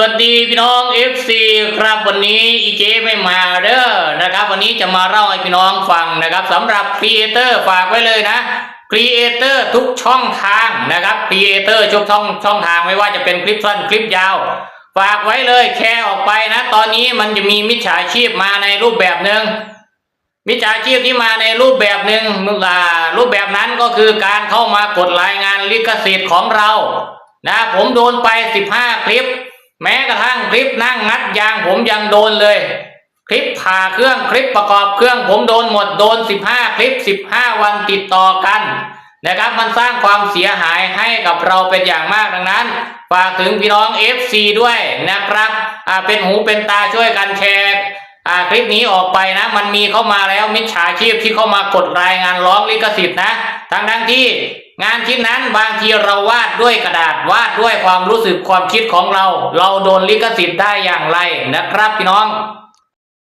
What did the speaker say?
สวัสดีพี่น้อง FC ครับวันนี้อีเจไม่มาเด้อนะครับ วันนี้จะมาเล่าให้พี่น้องฟังนะครับสำหรับครีเอเตอร์ฝากไว้เลยนะครีเอเตอร์ทุกช่องทางนะครับครีเอเตอร์ทุกช่องช่องทางไม่ว่าจะเป็นคลิปสั้นคลิปยาว ฝากไว้เลยแชร์ออกไปนะ ตอนนี้มันจะมีมิจฉาชีพมาในรูปแบบหนึ่งมิจฉาชีพที่มาในรูปแบบหนึ่งอ่ารูปแบบนั้นก็คือการเข้ามากดรายงานลิขสิทธิ์ของเรานะผมโดนไปสิบห้าคลิป แม้กระทั่งคลิปนั่งงัดยางผมยังโดนเลย คลิปผ่าเครื่องคลิปประกอบเครื่องผมโดนหมดโดนสิบห้าคลิปสิบห้าวันติดต่อกันนะครับมันสร้างความเสียหายให้กับเราเป็นอย่างมากดังนั้นฝากถึงพี่น้อง FC ด้วยนะครับอาเป็นหูเป็นตาช่วยกันแชร์ คลิปนี้ออกไปนะ มันมีเข้ามาแล้วมิจฉาชีพที่เข้ามากดรายงานร้องลิขสิทธิ์นะ ทั้งทั้งที่งานชิ้นนั้นบางทีเราวาดด้วยกระดาษวาดด้วยความรู้สึกความคิดของเรา เราโดนลิขสิทธิ์ได้อย่างไรนะครับพี่น้อง